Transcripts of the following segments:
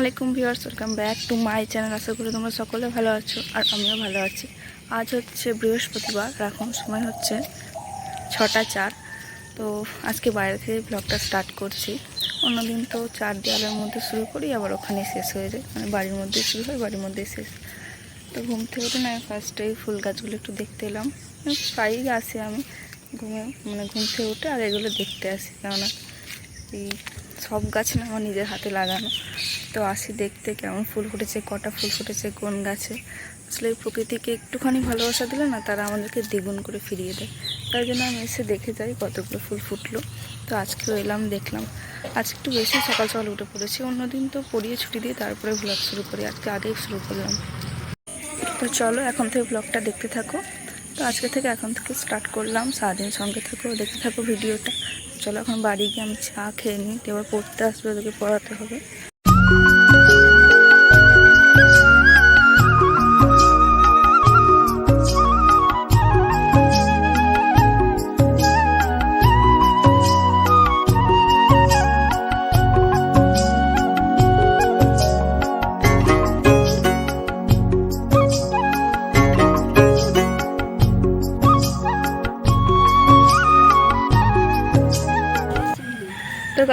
আলাইকুম viewers, welcome back to my channel. আশা করি তোমরা সকলে ভালো আছো আর আমিও ভালো আছি। আজ হচ্ছে বৃহস্পতিবার এখন সময় হচ্ছে ছটা চার। তো আজকে বাইরে থেকে ব্লগটা স্টার্ট করছি। অন্যদিন তো চার দেওয়ালের মধ্যে শুরু করি, আবার ওখানে শেষ হয়ে যায়। মানে বাড়ির মধ্যে শুরু হয়, বাড়ির মধ্যে শেষ। তো ঘুম থেকে উঠে না ফার্স্টেই ফুল গাছগুলো একটু দেখতে এলাম। প্রায়ই আসি আমি ঘুমে মানে ঘুম থেকে উঠে আর এগুলো দেখতে আসি। কেননা এই সব গাছ না আমার নিজের হাতে লাগানো। তো আসি দেখতে কেমন ফুল ফুটেছে, কটা ফুল ফুটেছে, কোন গাছে। আসলে প্রকৃতিকে একটুখানি ভালোবাসা দিলে না তারা আমাদেরকে দ্বিগুণ করে ফিরিয়ে দেয়। তাই জন্য আমি এসে দেখে যাই কতগুলো ফুল ফুটলো। তো আজকেও এলাম, দেখলাম। আজকে একটু বেশি সকাল সকাল উঠে পড়েছি। অন্যদিন তো পড়িয়ে ছুটি দিয়ে তারপরে ভ্লগ শুরু করি। আজকে আগেই শুরু করলাম। তো চলো এখন থেকে ব্লগটা দেখতে থাকো। তো আজকে থেকে এখন থেকে স্টার্ট করলাম। সারাদিন সঙ্গে থাকো দেখে থাকো ভিডিওটা। চলো এখন বাড়ি গিয়ে আমি চা খেয়ে নিই। এবার পড়তে আসবে, ওদেরকে পড়াতে হবে।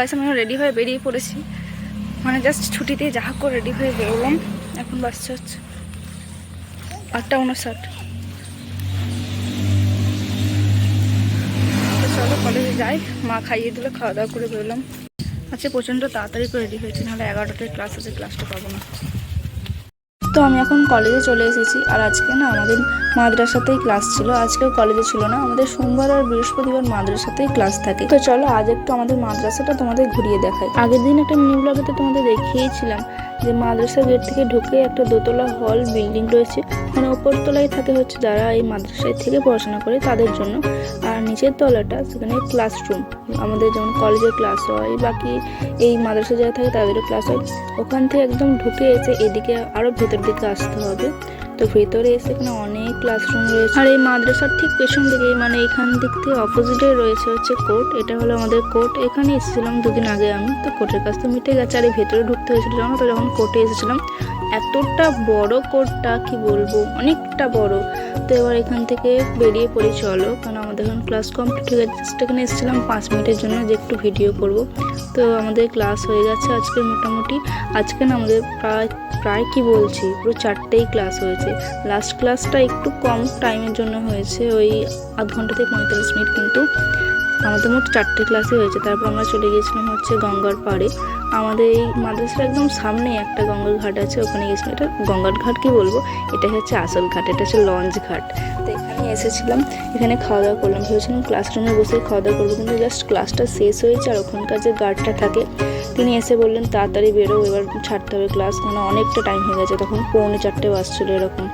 গাছ আমি রেডি হয়ে বেরিয়ে পড়েছি। মানে জাস্ট ছুটিতে যা করে রেডি হয়ে বেরোলাম। এখন বাস হচ্ছে আটটা উনষাট চলো কলেজে যাই, মা খাইয়ে দিলে খাওয়া দাওয়া করে বেরোলাম। আচ্ছা প্রচণ্ড তাড়াতাড়ি করে রেডি হয়েছে, নাহলে এগারোটাতে ক্লাস আছে ক্লাসটা পাবো না। তো আমি এখন কলেজে চলে এসেছি। আর আজকে না আমাদের মাদ্রাসাতেই ক্লাস ছিল। আজকেও কলেজে ছিল না, আমাদের সোমবার আর বৃহস্পতিবার মাদ্রাসাতেই ক্লাস থাকে। তো চলো আজ একটু আমাদের মাদ্রাসাটা তোমাদের ঘুরিয়ে দেখাই। আগের দিন একটা নিউ ব্লগেতে তোমাদের দেখিয়েছিলাম। যে মাদ্রাসা গেট থেকে ঢুকে একটা দোতলা হল, বিল্ডিং রয়েছে। মানে ওপর তলায় থাকে হচ্ছে যারা এই মাদ্রাসায় থেকে পড়াশোনা করে তাদের জন্য। আর নিচের তলাটা সেখানে ক্লাসরুম আমাদের যেমন কলেজে ক্লাস হয়, বাকি এই মাদ্রাসা যারা থাকে তাদেরও ক্লাস হয়। ওখান থেকে একদম ঢুকে এসে এদিকে আরও ভেতর দিকে আসতে হবে। তো ভেতরে এসে এখানে অনেক ক্লাসরুম রয়েছে। আর এই মাদ্রাসার ঠিক পেছন দিকে মানে এখান দিক থেকে অপোজিটে রয়েছে হচ্ছে কোর্ট এটা হলো আমাদের কোর্ট এখানে এসেছিলাম দুদিন আগে আমি, তো কোর্টের কাছ তো মিটে গেছে, আর এই ভেতরে ঢুকতে হয়েছিল জানো তো, যখন কোর্টে এসেছিলাম। এতটা বড় কোর্টটা, কি বলব, অনেকটা বড়। তো এবার এখান থেকে বেরিয়ে পড়ি, চলো। কারণ আমাদের এখন ক্লাস কমপ্লিট হয়ে গেছে। জাস্ট এখানে এসেছিলাম পাঁচ মিনিটের জন্য, যে একটু ভিডিও করব। তো আমাদের ক্লাস হয়ে গেছে আজকে মোটামুটি। আজকে না আমাদের প্রায় প্রায় কি বলছি, পুরো চারটেই ক্লাস হয়েছে। লাস্ট ক্লাসটা একটু কম টাইমের জন্য হয়েছে, ওই আধ ঘণ্টা থেকে পঁয়তাল্লিশ মিনিট কিন্তু। আমাদের মোট চারটে ক্লাসই হয়েছে। তারপর আমরা চলে গিয়েছিলাম হচ্ছে গঙ্গার পাড়ে। আমাদের এই মাদ্রাসার একদম সামনেই একটা গঙ্গার ঘাট আছে, ওখানে গেছিলাম এটা গঙ্গার ঘাট কি বলব? এটা হচ্ছে আসল ঘাট, এটা হচ্ছে লঞ্চ ঘাট। তো এখানে এসেছিলাম, এখানে খাওয়া দাওয়া করলাম। ভেবেছিলাম ক্লাসরুমে বসে খাওয়া দাওয়া করব, কিন্তু জাস্ট ক্লাসটা শেষ হয়েছে আর ওখানকার যে গার্ডটা থাকে, তিনি এসে বললেন, তাড়াতাড়ি বেরো, এবার ছাড়তে হবে ক্লাস মানে অনেকটা টাইম হয়ে গেছে, তখন পৌনে চারটে বাজছিল এরকম।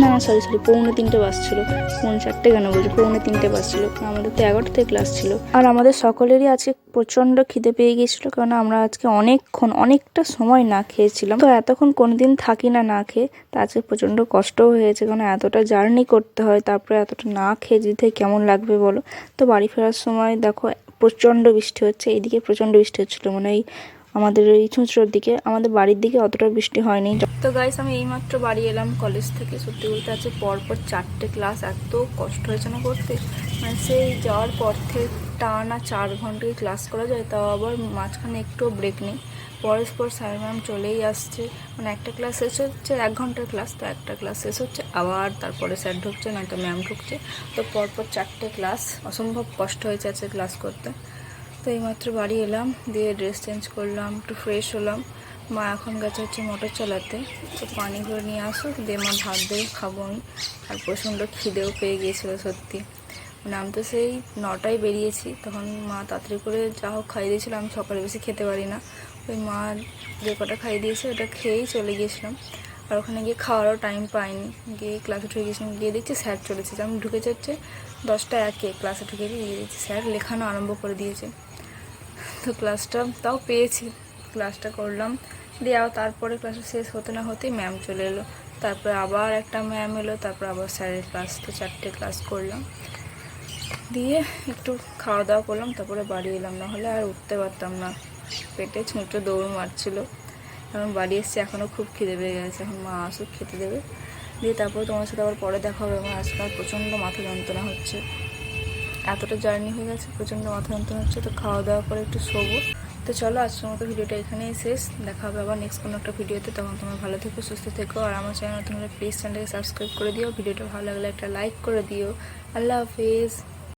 না না সরি সরি পৌনে তিনটে বাস ছিল পৌনে চারটে কেন বলছি? পৌনে তিনটে বাস ছিল আমাদের তো এগারোটাতে ক্লাস ছিল। আর আমাদের সকলেরই আজকে প্রচণ্ড খিদে পেয়ে গিয়েছিল কারণ আমরা আজকে অনেকক্ষণ, অনেকটা সময় না খেয়েছিলাম। তো এতক্ষণ কোনোদিন থাকি না না খেয়ে, তা আজকে প্রচণ্ড কষ্টও হয়েছে কারণ এতটা জার্নি করতে হয়, তারপরে এতটা না খেয়ে যেতে কেমন লাগবে বলো? তো বাড়ি ফেরার সময় দেখো, প্রচণ্ড বৃষ্টি হচ্ছে, এইদিকে প্রচণ্ড বৃষ্টি হচ্ছিল মানে এই আমাদের এই চুঁচড়োর দিকে, আমাদের বাড়ির দিকে অতটা বৃষ্টি হয়নি। তো গাইস আমি এইমাত্র বাড়ি এলাম কলেজ থেকে। সত্যি বলতে আছে পরপর চারটে ক্লাস এত কষ্ট হয়েছে না করতে। মানে সেই যাওয়ার পর থেকে টানা চার ঘন্টায় ক্লাস করা যায়, তাও আবার মাঝখানে একটুও ব্রেক নেই। পরস্পর স্যার ম্যাম চলেই আসছে। মানে একটা ক্লাস শেষ হচ্ছে, এক ঘণ্টার ক্লাস তো একটা ক্লাস শেষ হচ্ছে। আবার তারপরে স্যার ঢুকছে, নয়তো ম্যাম ঢুকছে। তো পরপর চারটে ক্লাস অসম্ভব কষ্ট হয়েছে আছে ক্লাস করতে। তো এইমাত্র বাড়ি এলাম, দিয়ে ড্রেস চেঞ্জ করলাম, একটু ফ্রেশ হলাম। মা এখন গেছে হচ্ছে মোটর চালাতে। তো পানি ভরে নিয়ে আসুক, দিয়ে মা ভাত দিয়ে খাব আমি। আর প্রচণ্ড খিদেও পেয়ে গিয়েছিল সত্যি। মানে আমি তো সেই নটায় বেরিয়েছি, তখন মা তাড়াতাড়ি করে যা হোক খাইয়ে দিয়েছিলো। আমি সকালে বেশি খেতে পারি না। ওই মা যে কটা খাইয়ে দিয়েছে, ওটা খেয়েই চলে গিয়েছিলাম। আর ওখানে গিয়ে খাওয়ারও টাইম পাইনি। গিয়ে ক্লাসে ঢুকে গেছিলাম গিয়ে দেখছি স্যার চলেছে। আমি ঢুকে যাচ্ছে, দশটা একে ক্লাসে ঢুকে গিয়ে দেখছি স্যার লেখানো আরম্ভ করে দিয়েছে। তো ক্লাসটা তাও পেয়েছি। ক্লাসটা করলাম। দিয়ে আবার তারপরে ক্লাসটা শেষ হতে না হতেই ম্যাম চলে এলো। তারপরে আবার একটা ম্যাম এলো, তারপর আবার স্যারের ক্লাস তো চারটে ক্লাস করলাম। দিয়ে একটু খাওয়া দাওয়া করলাম, তারপরে বাড়ি এলাম। নাহলে আর উঠতে পারতাম না। পেটে ছুঁচো দৌড় মারছিল। কারণ বাড়ি এসছে এখনও খুব খিদে পেয়ে গেছে। এখন মা আসুক, খেতে দেবে। দিয়ে তারপরে তোমার সাথে আবার পরে দেখা হবে। আমার আজকাল প্রচণ্ড মাথা যন্ত্রণা হচ্ছে। এতটা জার্নি হয়ে গেছে, প্রচণ্ড মাথা যন্ত্রণা হচ্ছে। তো খাওয়া দাওয়া করে একটু শোবো। তো চলো আজকের মতো ভিডিওটা এখানেই শেষ। দেখা হবে আবার নেক্সট কোনো একটা ভিডিওতে। তখন তোমার ভালো থেকো, সুস্থ থেকো। আর আমার চ্যানেল হলে প্লিজ চ্যানেলটাকে সাবস্ক্রাইব করে দিও। ভিডিওটা ভালো লাগলে একটা লাইক করে দিও। আল্লাহ হাফিজ।